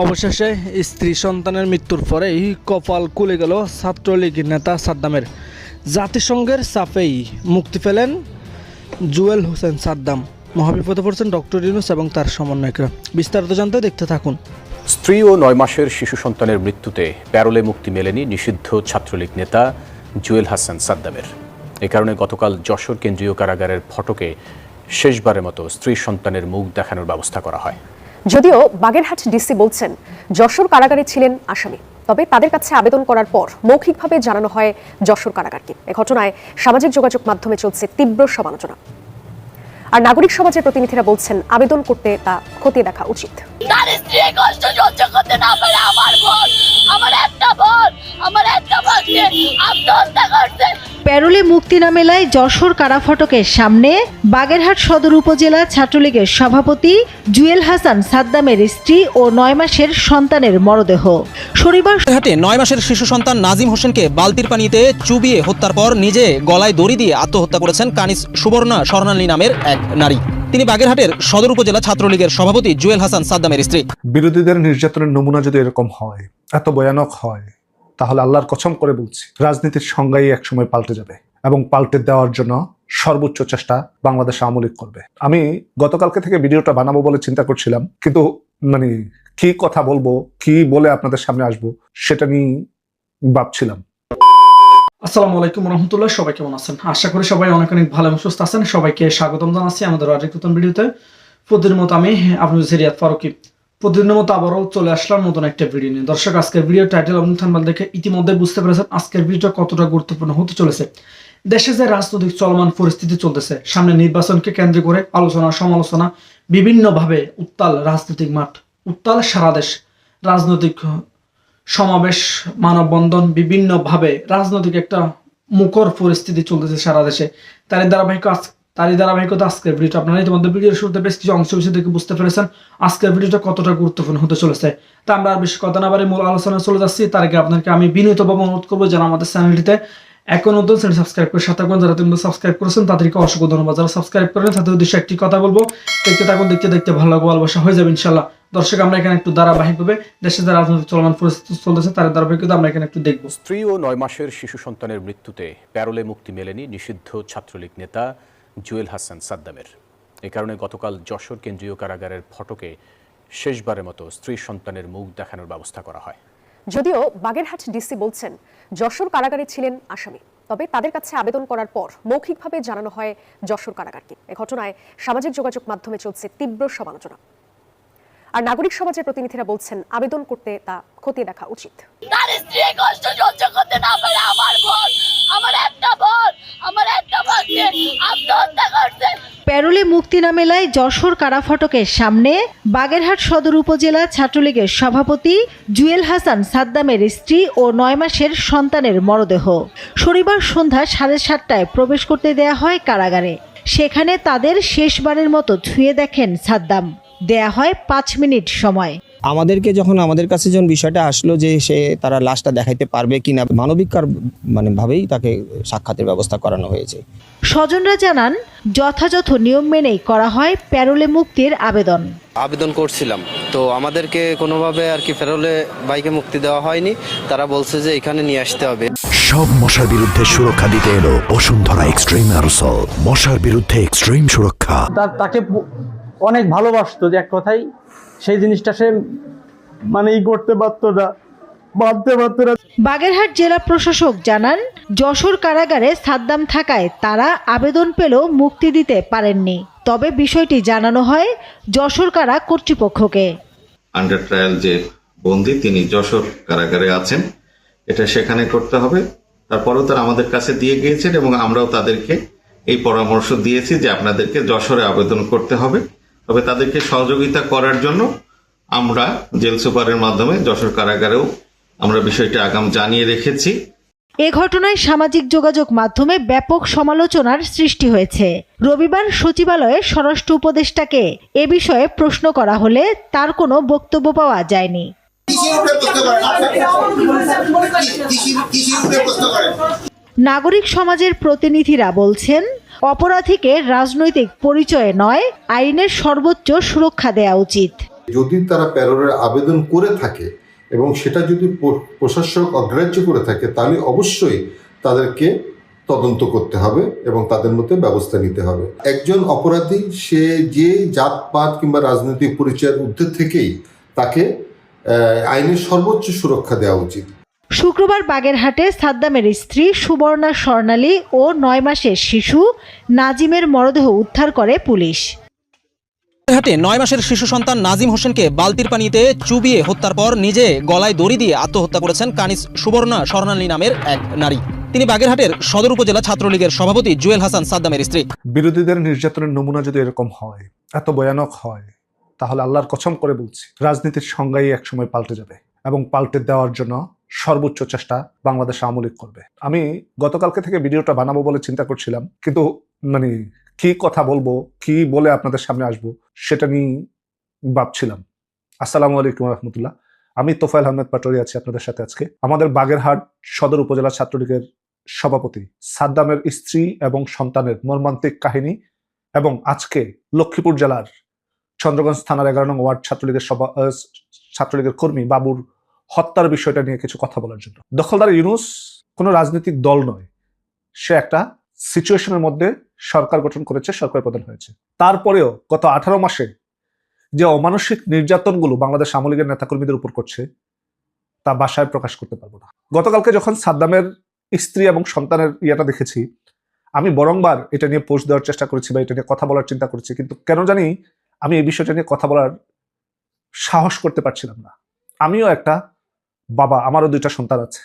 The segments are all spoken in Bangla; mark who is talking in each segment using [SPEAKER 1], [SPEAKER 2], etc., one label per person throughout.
[SPEAKER 1] অবশেষে স্ত্রী সন্তানের মৃত্যুর পরেই কপাল কুলে গেল ছাত্রলীগের নেতা সাদ্দামের। জাতিসংঘের চাপেই মুক্তি পেলেন জুয়েল হোসেন সাদ্দাম। মহাবিপদে পড়ছেন ডক্টর ইউনুস এবং তার সমন্বয়করা। বিস্তারিত জানতে দেখতে থাকুন।
[SPEAKER 2] স্ত্রী ও নয় মাসের শিশু সন্তানের মৃত্যুতে প্যারোলে মুক্তি মেলেনি নিষিদ্ধ ছাত্রলীগ নেতা জুয়েল হাসান সাদ্দামের। এ কারণে গতকাল যশোর কেন্দ্রীয় কারাগারের ফটকে শেষবারের মতো স্ত্রী সন্তানের মুখ দেখানোর ব্যবস্থা করা হয়।
[SPEAKER 3] যদিও বাগেরহাট ডিসি বলছেন, যশোর কারাগারে ছিলেন আসামি। তবে তাদের কাছে আবেদন করার পর মৌখিকভাবে জানানো হয় যশোর কারাগারকে। এ ঘটনায় সামাজিক যোগাযোগ মাধ্যমে চলছে তীব্র সমালোচনা। আর নাগরিক সমাজের প্রতিনিধিরা বলছেন, আবেদন করতে তা খতিয়ে দেখা উচিত।
[SPEAKER 4] আমার একটা আমার একটা
[SPEAKER 5] প্যারোলে মুক্তি না মেলায় যশোর কারাফটকের সামনে? বাগেরহাট সদর উপজেলা ছাত্রলীগের সভাপতি জুয়েল হাসান সাদ্দামের স্ত্রী ও নয় মাসের সন্তানের মরদেহ। শনিবার
[SPEAKER 6] হাটে নয় মাসের শিশু সন্তান নাজিম হোসেনকে বালতির পানিতে চুবিয়ে হত্যার পর নিজে গলায় দড়ি দিয়ে আত্মহত্যা করেছেন কানিস সুবর্ণা স্বর্ণালী নামের এক নারী। তিনি বাগেরহাটের সদর উপজেলা ছাত্রলীগের সভাপতি জুয়েল হাসান সাদ্দামের স্ত্রী।
[SPEAKER 7] বিরোধীদের নির্যাতনের নমুনা যদি এরকম হয় এত ভয়ানক হয় তাহলে আল্লাহর কসম করে বলছি, রাজনীতির সংজ্ঞাই একসময় পাল্টে যাবে এবং পাল্টে দেওয়ার জন্য সর্বোচ্চ চেষ্টা বাংলাদেশ আওয়ামী লীগ করবে। আমি গতকালকে থেকে ভিডিওটা বানাবো বলে চিন্তা করছিলাম, কিন্তু মানে কি কথা বলব, কি বলে আপনাদের সামনে আসব, সেটা নিয়ে ভাবছিলাম।
[SPEAKER 1] আসসালামু আলাইকুম রহমতুল্লাহ, সবাই কেমন আছেন? আশা করি সবাই অনেক অনেক ভালো এবং সুস্থ আছেন। সবাইকে স্বাগতম জানাচ্ছি আমাদের আরেক নতুন ভিডিওতে। প্রতিদিনের মতো আমি আপনাদের সিরিয়াত ফারুকি। প্রতিদিনের মতো আবারও চলে আসলাম নতুন একটা ভিডিও নিয়ে। দর্শক, আজকের ভিডিও টাইটেল এবং থানবাল দেখে ইতিমধ্যে বুঝতে পেরেছেন আজকের ভিডিওটা কতটা গুরুত্বপূর্ণ হতে চলেছে। দেশে যে রাজনৈতিক চলমান পরিস্থিতি চলতেছে, সামনে নির্বাচনকে কেন্দ্র করে আলোচনা, সমালোচনা, বিভিন্নভাবে উত্তাল রাজনৈতিক মাঠ, উত্তাল সারা দেশ, রাজনৈতিক সমাবেশ, মানববন্ধন, বিভিন্নভাবে রাজনৈতিক একটা মুখর পরিস্থিতি চলতেছে সারা দেশে। তারই ধারাবাহিক আজ- তারই ধারাবাহিকতা আজকের ভিডিওটা আপনারা ইতিমধ্যে ভিডিওর শুরুতে বেশ কিছু অংশ বিষয় দেখে বুঝতে পেরেছেন আজকের ভিডিওটা কতটা গুরুত্বপূর্ণ হতে চলেছে। তা আমরা আর বেশি কথা না বাড়ি মূল আলোচনা চলে যাচ্ছি। তার আগে আপনাকে আমি বিনীতভাবে অনুরোধ করব যারা আমাদের চ্যানেলটিতে এখন নতুন চ্যানেল সাবস্ক্রাইব করে সাথে থাকুন। যারা তুমি সাবস্ক্রাইব করেছেন, তাদেরকে অসংখ্য ধন্যবাদ। যারা সাবস্ক্রাইব করেন, তাদের উদ্দেশ্যে একটি কথা বলব, দেখতে থাকুন, দেখতে দেখতে ভালো লাগবে, ভালোবাসা হয়ে যাবে ইনশাল্লাহ দর্শক, আমরা এখানে একটু ধারাবাহিকভাবে দেশের যারা রাজনৈতিক চলমান পরিস্থিতি চলতেছে, তার ধারাবাহিকতা আমরা এখানে একটু দেখব।
[SPEAKER 2] স্ত্রী ও নয় মাসের শিশু সন্তানের মৃত্যুতে প্যারোলে মুক্তি মেলেনি নিষিদ্ধ ছাত্রলীগ নেতা জুয়েল হাসান সাদ্দামের। এ কারণে গতকাল যশোর কেন্দ্রীয় কারাগারের ফটকে শেষবারের মতো স্ত্রী সন্তানের মুখ দেখানোর ব্যবস্থা করা হয়।
[SPEAKER 3] যদিও বাগেরহাট ডিসি বলছেন যশোর কারাগারে ছিলেন আসামি। তবে তাদের কাছে আবেদন করার পর মৌখিকভাবে জানানো হয় যশোর কারাগারকে। এ ঘটনায় সামাজিক যোগাযোগ মাধ্যমে চলছে তীব্র সমালোচনা। আর নাগরিক সমাজের প্রতিনিধিরা বলছেন আবেদন করতে তা খতিয়ে দেখা উচিত।
[SPEAKER 4] তার স্ত্রী কষ্ট সহ্য করতে না পারে আমার বোন আমার একটা বোন আমার একটা বোনকে আত্মহত্যা করছে
[SPEAKER 5] প্যারোলে মুক্তি না মেলায় যশোর কারাফটকের সামনে? বাগেরহাট সদর উপজেলা ছাত্রলীগের সভাপতি জুয়েল হাসান সাদ্দামের স্ত্রী ও নয় মাসের সন্তানের মরদেহ। শনিবার সন্ধ্যা সাড়ে সাতটায় প্রবেশ করতে দেয়া হয় কারাগারে। সেখানে তাদের শেষবারের মতো ছুঁয়ে দেখেন সাদ্দাম। দেয়া হয় পাঁচ মিনিট সময়।
[SPEAKER 6] আমাদেরকে যখন আমাদের কাছে যখন বিষয়টা আসলো যে সে তারা লাশটা দেখাইতে পারবে কি কিনা মানবিকর মানে ভাবেই তাকে সাক্ষাতের ব্যবস্থা করানো হয়েছে।
[SPEAKER 5] স্বজনরা জানান যথাযথ নিয়ম মেনেই করা হয় প্যারোলে মুক্তির আবেদন।
[SPEAKER 8] আবেদন করছিলাম। তো আমাদেরকে কোনোভাবে আর কি ফেরোলে বাইকে মুক্তি দেওয়া হয়নি। তারা বলছে যে এখানে নিয়ে আসতে হবে।
[SPEAKER 9] সব মশার বিরুদ্ধে সুরক্ষা দিতে এলো বসুন্ধরা এক্সট্রিম অ্যারোসল। মশার বিরুদ্ধে এক্সট্রিম সুরক্ষা।
[SPEAKER 10] তার তাকে অনেক ভালোবাসতো যে এক কথাই সেই জিনিসটা সে মানে ই করতে পারতো না
[SPEAKER 5] বাগেরহাট জেলা প্রশাসক জানান যশোর কারাগারে সাদ্দাম থাকায় তারা আবেদন পেলেও মুক্তি দিতে পারেননি। তবে বিষয়টি জানানো হয় যশোর কারা কর্তৃপক্ষকে।
[SPEAKER 11] আন্ডার ট্রায়াল যে বন্দি তিনি যশোর কারাগারে আছেন। এটা সেখানে করতে হবে। তারপরেও তারা আমাদের কাছে দিয়ে গিয়েছেন এবং আমরাও তাদেরকে এই পরামর্শ দিয়েছি যে আপনাদেরকে যশোরে আবেদন করতে হবে। তবে তাদেরকে সহযোগিতা করার জন্য আমরা জেল সুপারের মাধ্যমে যশোর কারাগারেও আমরা বিষয়টি আগাম জানিয়ে রেখেছি।
[SPEAKER 5] এ ঘটনায় সামাজিক যোগাযোগ মাধ্যমে ব্যাপক সমালোচনার সৃষ্টি হয়েছে। রবিবার সচিবালয়ে স্বরাষ্ট্র উপদেষ্টাকে এ বিষয়ে প্রশ্ন করা হলে তার কোনো বক্তব্য পাওয়া যায়নি। নাগরিক সমাজের প্রতিনিধিরা বলছেন অপরাধীকে রাজনৈতিক পরিচয়ে নয়, আইনের সর্বোচ্চ সুরক্ষা দেওয়া উচিত।
[SPEAKER 12] যদি তারা প্যারোলের আবেদন করে থাকে এবং সেটা যদি প্রশাসক অগ্রাহ্য করে থাকে, তাহলে অবশ্যই তাদেরকে তদন্ত করতে হবে এবং তাদের মধ্যে ব্যবস্থা নিতে হবে। একজন অপরাধী, সে যে জাতপাত কিংবা রাজনৈতিক পরিচয়ের ঊর্ধ্বে থেকেই তাকে আইনের সর্বোচ্চ সুরক্ষা দেওয়া উচিত।
[SPEAKER 5] শুক্রবার বাগেরহাটে সাদ্দামের স্ত্রী সুবর্ণা স্বর্ণালী ও নয় মাসের শিশু নাজিমের মরদেহ উদ্ধার করে পুলিশ।
[SPEAKER 6] হাটে নয় মাসের শিশু সন্তান নাজিম হোসেনকে বালতির পানিতে চুবিয়ে হত্যার পর নিজে গলায় দড়ি দিয়ে আত্মহত্যা করেছেন কানিস সুবর্ণা স্বর্ণালী নামের এক নারী। তিনি বাগেরহাটের সদর উপজেলা ছাত্রলীগের সভাপতি জুয়েল হাসান সাদ্দামের স্ত্রী।
[SPEAKER 7] বিরোধীদের নির্যাতনের নমুনা যদি এরকম হয় এত ভয়ানক হয় তাহলে আল্লাহর কসম করে বলছি রাজনীতির সংজ্ঞাই একসময় পাল্টে যাবে এবং পাল্টে দেওয়ার জন্য সর্বোচ্চ চেষ্টা বাংলাদেশ আওয়ামী লীগ করবে। আমি গতকালকে থেকে ভিডিওটা বানাবো বলে চিন্তা করছিলাম, কিন্তু মানে কি কথা বলব, কি বলে আপনাদের সামনে আসব সেটা নিয়ে ভাবছিলাম। আসসালামু আলাইকুম রহমতুল্লাহ। আমি তোফাইল আহমেদ পাটোয়ারি আছি আপনাদের সাথে আজকে। আমাদের বাগেরহাট সদর উপজেলা ছাত্রলীগের সভাপতি, সাদ্দামের স্ত্রী এবং সন্তানের মর্মান্তিক কাহিনী এবং আজকে লক্ষ্মীপুর জেলার চন্দ্রগঞ্জ থানার এগারো নং ওয়ার্ড ছাত্রলীগের সভা ছাত্রলীগের কর্মী বাবুর হত্যার বিষয়টা নিয়ে কিছু কথা বলার জন্য। দখলদার ইউনুস কোনো রাজনৈতিক দল নয়। সে একটা সিচুয়েশনের মধ্যে সরকার গঠন করেছে, সরকার প্রধান হয়েছে। তারপরেও গত আঠারো মাসে যে অমানসিক নির্যাতনগুলো বাংলাদেশ আওয়ামী লীগের নেতাকর্মীদের উপর করছে, তা বাসায় প্রকাশ করতে পারব না। গতকালকে যখন সাদ্দামের স্ত্রী এবং সন্তানের ইয়েটা দেখেছি, আমি বরংবার এটা নিয়ে পোস্ট দেওয়ার চেষ্টা করেছি বা এটা নিয়ে কথা বলার চিন্তা করেছি, কিন্তু কেন জানি আমি এই বিষয়টা নিয়ে কথা বলার সাহস করতে পারছিলাম না। আমিও একটা বাবা, আমারও দুইটা সন্তান আছে।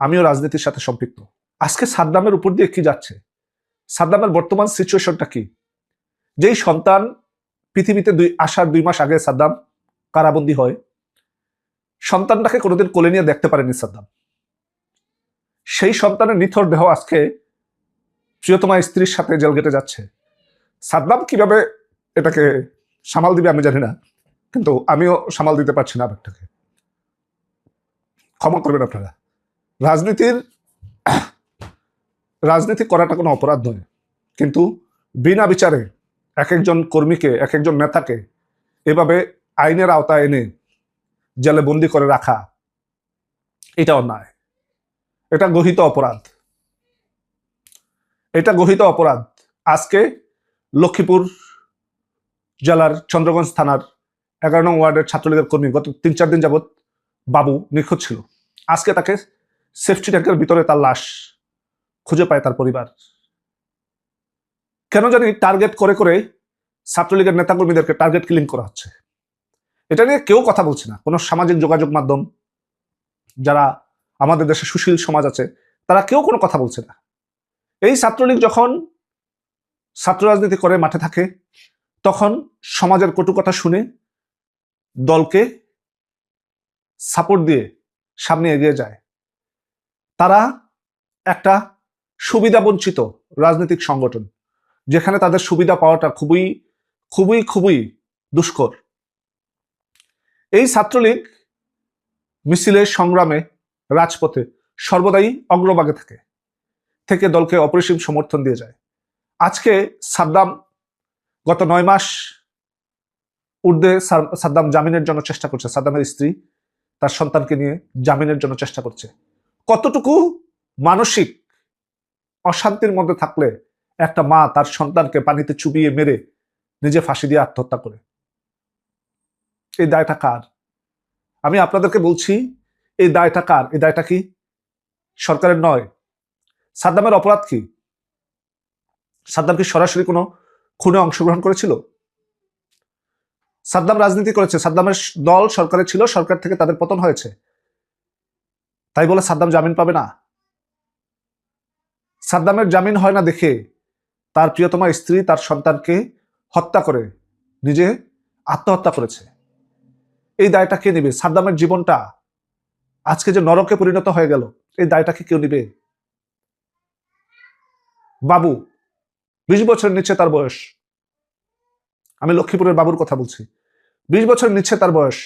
[SPEAKER 7] আমিও রাজনীতির সাথে সম্পৃক্ত। আজকে সাদ্দামের উপর দিয়ে কি যাচ্ছে? সাদ্দামের বর্তমান সিচুয়েশনটা কি? যেই সন্তান পৃথিবীতে দুই আসার দুই মাস আগে সাদ্দাম কারাবন্দী হয়, সন্তানটাকে কোনোদিন কোলে নিয়ে দেখতে পারেনি সাদ্দাম। সেই সন্তানের নিথর দেহ আজকে প্রিয়তমা স্ত্রীর সাথে জেল গেটে যাচ্ছে। সাদ্দাম কীভাবে এটাকে সামাল দিবে আমি জানি না, কিন্তু আমিও সামাল দিতে পারছি না ব্যাপারটাকে ক্ষমা করবেন আপনারা। রাজনীতির, রাজনীতি করাটা কোনো অপরাধ নয়। কিন্তু বিনা বিচারে এক একজন কর্মীকে এক একজন নেতাকে এভাবে আইনের আওতায় এনে জেলে বন্দি করে রাখা, এটা অন্যায়। এটা গহিত অপরাধ। এটা গহিত অপরাধ। আজকে লক্ষ্মীপুর জেলার চন্দ্রগঞ্জ থানার এগারো নং ওয়ার্ডের ছাত্রলীগের কর্মী গত তিন চার দিন যাবৎ বাবু নিখোঁজ ছিল। আজকে তাকে সেফটি ট্যাঙ্কের ভিতরে তার লাশ খুঁজে পায় তার পরিবার। কেন জানি টার্গেট করে করে ছাত্রলীগের নেতাকর্মীদেরকে টার্গেট কিলিং করা হচ্ছে। এটা নিয়ে কেউ কথা বলছে না। কোনো সামাজিক যোগাযোগ মাধ্যম, যারা আমাদের দেশে সুশীল সমাজ আছে, তারা কেউ কোনো কথা বলছে না। এই ছাত্রলীগ যখন ছাত্র রাজনীতি করে মাঠে থাকে, তখন সমাজের কটু কথা শুনে দলকে সাপোর্ট দিয়ে সামনে এগিয়ে যায়। তারা একটা সুবিধা বঞ্চিত রাজনৈতিক সংগঠন, যেখানে তাদের সুবিধা পাওয়াটা খুবই খুবই খুবই দুষ্কর। এই ছাত্রলীগ মিছিলের সংগ্রামে রাজপথে সর্বদাই অগ্রভাগে থাকে, থেকে দলকে অপরিসীম সমর্থন দিয়ে যায়। আজকে সাদ্দাম গত নয় মাস ঊর্ধ্বে সাদ্দাম জামিনের জন্য চেষ্টা করছে, সাদ্দামের স্ত্রী তার সন্তানকে নিয়ে জামিনের জন্য চেষ্টা করছে। কতটুকু মানসিক অশান্তির মধ্যে থাকলে একটা মা তার সন্তানকে পানিতে চুবিয়ে মেরে নিজে ফাঁসি দিয়ে আত্মহত্যা করে? এই দায়টা কার? আমি আপনাদেরকে বলছি, এই দায়টা কার? এই দায়টা কি সরকারের নয়? সাদ্দামের অপরাধ কি? সাদ্দাম কি সরাসরি কোনো খুনে অংশগ্রহণ করেছিল? সাদ্দাম রাজনীতি করেছে। সাদ্দামের দল সরকারে ছিল, সরকার থেকে তাদের পতন হয়েছে। তাই বলে সাদ্দাম জামিন পাবে না? সাদ্দামের জামিন হয় না দেখে তার প্রিয়তমা স্ত্রী তার সন্তানকে হত্যা করে নিজে আত্মহত্যা করেছে। এই দায়টা কে নিবে? সাদ্দামের জীবনটা আজকে যে নরকে পরিণত হয়ে গেল, এই দায়টাকে কেউ নিবে? বাবু, বিশ বছরের নিচে তার বয়স। আমি লক্ষ্মীপুরের বাবুর কথা বলছি। বিশ বছর নিচ্ছে তার বয়স।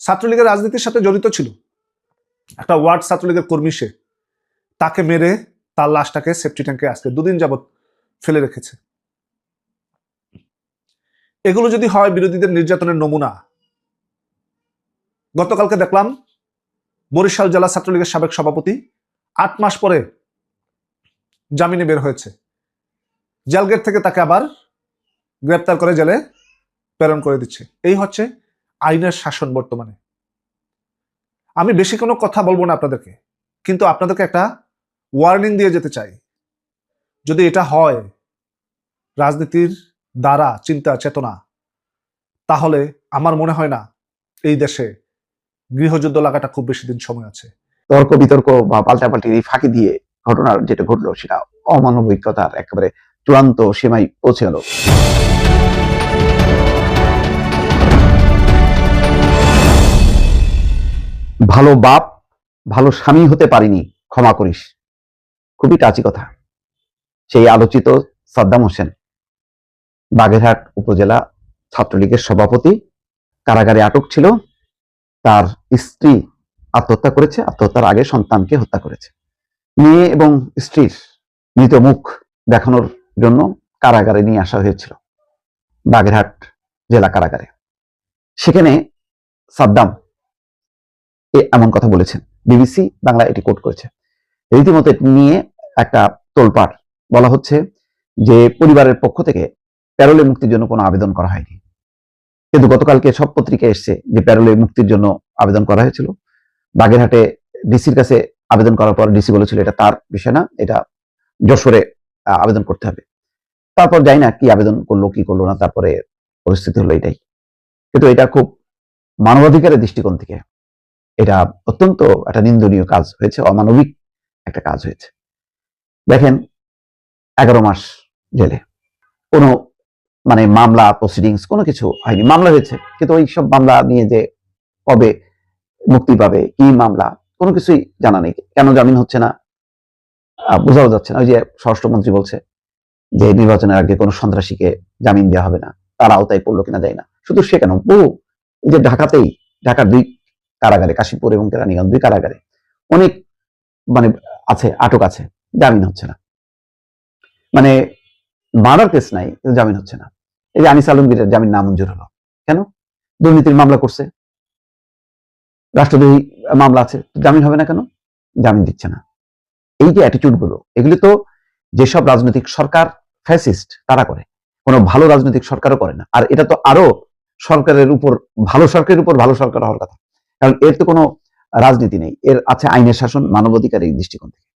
[SPEAKER 7] ছাত্রলীগের রাজনীতির সাথে জড়িত ছিল। একটা ওয়ার্ড ছাত্রলীগের কর্মী সে। তাকে মেরে তার লাশটাকে সেফটি ট্যাঙ্কে আজকে দুদিন যাবৎ ফেলে রেখেছে। এগুলো যদি হয় বিরোধীদের নির্যাতনের নমুনা। গতকালকে দেখলাম বরিশাল জেলা ছাত্রলীগের সাবেক সভাপতি আট মাস পরে জামিনে বের হয়েছে। জেলগেট থেকে তাকে আবার গ্রেপ্তার করে জেলে প্রেরণ করে দিচ্ছে। এই হচ্ছে আইনের শাসন বর্তমানে। আমি বেশি কোনো কথা বলব না আপনাদেরকে, কিন্তু আপনাদেরকে একটা ওয়ার্নিং দিয়ে যেতে চাই। যদি এটা হয়, রাজনীতির দ্বারা, চিন্তা, চেতনা, তাহলে আমার মনে হয় না এই দেশে গৃহযুদ্ধ লাগাটা খুব বেশি দিন সময় আছে।
[SPEAKER 13] তর্ক, বিতর্ক বা পাল্টাপাল্টির এই ফাঁকি দিয়ে ঘটনার যেটা ঘটলো, সেটা অমানবিকতার একেবারে চূড়ান্ত সীমায় পৌঁছে গেল। ভালো বাপ, ভালো স্বামী হতে পারিনি, ক্ষমা করিস। খুবই টাচি কথা। সেই আলোচিত সাদ্দাম হোসেন, বাগেরহাট উপজেলা ছাত্রলীগের সভাপতি, কারাগারে আটক ছিল। তার স্ত্রী আত্মহত্যা করেছে, আত্মহত্যার আগে সন্তানকে হত্যা করেছে। মেয়ে এবং স্ত্রীর মৃত মুখ দেখানোর জন্য কারাগারে নিয়ে আসা হয়েছিল, বাগেরহাট জেলা কারাগারে। সেখানে সাদ্দাম এমন কথা বলেছেন। বিবিসি বাংলা এটি কোট করেছে। রীতিমতো নিয়ে একটা তোলপাড়। বলা হচ্ছে যে, পরিবারের পক্ষ থেকে প্যারোলে মুক্তির জন্য কোনো আবেদন করা হয়নি। কিন্তু গতকালকে সব পত্রিকা এসছে যে, প্যারোলে মুক্তির জন্য আবেদন করা হয়েছিল। বাগেরহাটে ডিসির কাছে আবেদন করার পর ডিসি বলেছিল, এটা তার বিষয় না, এটা যশোরে আবেদন করতে হবে। তারপর যাই না কি আবেদন করল, কি করল না, তারপরে পরিস্থিতি হলো এটাই। কিন্তু এটা খুব মানবাধিকারের দৃষ্টিকোণ থেকে এটা অত্যন্ত একটা নিন্দনীয় কাজ হয়েছে, অমানবিক একটা কাজ হয়েছে। দেখেন, এগারো মাস জেলে। কোনো মানে মামলা প্রসিডিংস কোনো কিছু হয়নি। মামলা হয়েছে, কিন্তু ওই সব মামলা নিয়ে যে কবে মুক্তি পাবে, কি মামলা, কোনো কিছুই জানা নেই। কেন জামিন হচ্ছে না? বোঝাও যাচ্ছে না। ওই যে স্বরাষ্ট্রমন্ত্রী বলছে যে নির্বাচনের আগে কোনো সন্ত্রাসীকে জামিন দেওয়া হবে না। তার আওতায় পড়ল কিনা যায় না। শুধু সে কেন? বহু, এই যে ঢাকাতেই, ঢাকার দুই কারাগারে, কাশীপুর এবং কেরানীগঞ্জ দুই কারাগারে। অনেক মানে আছে, আটক আছে, জামিন হচ্ছে না। মানে মার্ডার কেস নাই জামিন হচ্ছে না। এই যে আনিস আলমগীরের জামিন নামঞ্জুর হলো। কেন? দুর্নীতির মামলা করছে। রাষ্ট্রদ্রোহী মামলা আছে জামিন হবে না কেন? জামিন দিচ্ছে না। এই যে অ্যাটিটিউডগুলো, এগুলি তো যেসব রাজনৈতিক সরকার ফ্যাসিস্ট তারা করে। কোনো ভালো রাজনৈতিক সরকারও করে না। আর এটা তো আরও সরকারের উপর, ভালো সরকারের উপর ভালো সরকার হওয়ার কথা। কারণ এর তো কোনো রাজনীতি নেই। এর আছে আইনের শাসন মানবাধিকার এই দৃষ্টিকোণ থেকে।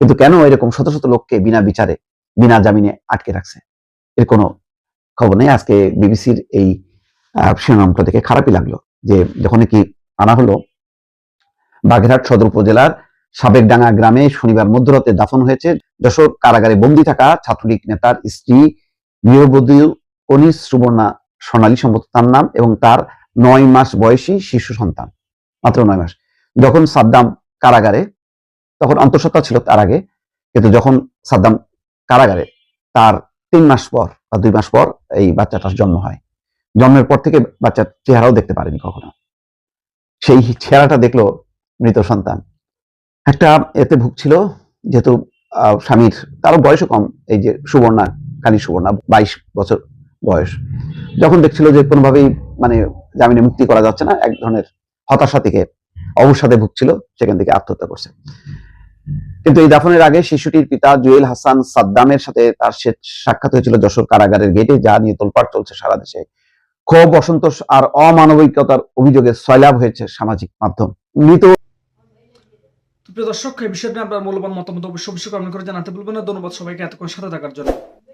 [SPEAKER 13] কিন্তু কেন এরকম শত শত লোককে বিনা বিচারে, বিনা জামিনে আটকে রাখছে? এর কোনো খবর নেই। আজকে বিবিসির এই শিরোনামটা দেখে খারাপই লাগল যে যখন কি আনা হলো, বাগেরহাট সদর উপজেলার সাবেকডাঙ্গা গ্রামে শনিবার মধ্যরাতে দাফন হয়েছে যশোর কারাগারে বন্দী থাকা ছাত্রলীগ নেতার স্ত্রী গৃহবধূ কনিস সুবর্ণা সোনালী সম্ভবত তার নাম এবং তার নয় মাস বয়সী শিশু সন্তান। মাত্র নয় মাস। যখন সাদ্দাম কারাগারে, তখন অন্তঃসত্ত্বা ছিল তার আগে, কিন্তু যখন সাদ্দাম কারাগারে, তার তিন মাস পর বা দুই মাস পর এই বাচ্চাটার জন্ম হয়। জন্মের পর থেকে বাচ্চার চেহারাও দেখতে পারেনি কখনো। সেই চেহারাটা দেখল মৃত সন্তান। একটা এতে ভুগছিল যেহেতু স্বামীর, তারও বয়সও কম, এই যে সুবর্ণা, কালী সুবর্ণা, বাইশ বছর বয়স। যখন দেখছিল যে কোনোভাবেই মানে জামিনে মুক্তি করা যাচ্ছে না, এক ধরনের হতাশা থেকে অবসাদে ভুগছিল, সেখান থেকে আত্মহত্যা করছে। কিন্তু এই দাফনের আগে শিশুটির পিতা জুয়েল হাসান সাদ্দামের সাথে তার সাক্ষাৎ হয়েছিল যশোর কারাগারের গেটে, যা নিয়ে তোলপাড় চলছে সারা দেশে। ক্ষোভ, অসন্তোষ আর অমানবিকতার অভিযোগে সয়লাভ হয়েছে সামাজিক মাধ্যম। মৃত
[SPEAKER 1] প্রিয় দর্শক, এই বিষয়টি আপনার মূল্যবান মতামত অবশ্যই অবশ্যই কমেন্ট করে জানাতে ভুলবেন না। ধন্যবাদ সবাইকে এতক্ষণ সাথে থাকার জন্য।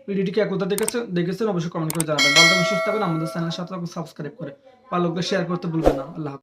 [SPEAKER 1] ভিডিওটিকে একতা দেখেছেন দেখেছেন, অবশ্যই কমেন্ট করে জানাবেন। ভালো থাকবেন সুস্থ থাকবেন আমাদের চ্যানেলের সাথে সাবস্ক্রাইব করে ভালো শেয়ার করতে ভুলবেন না। আল্লাহ।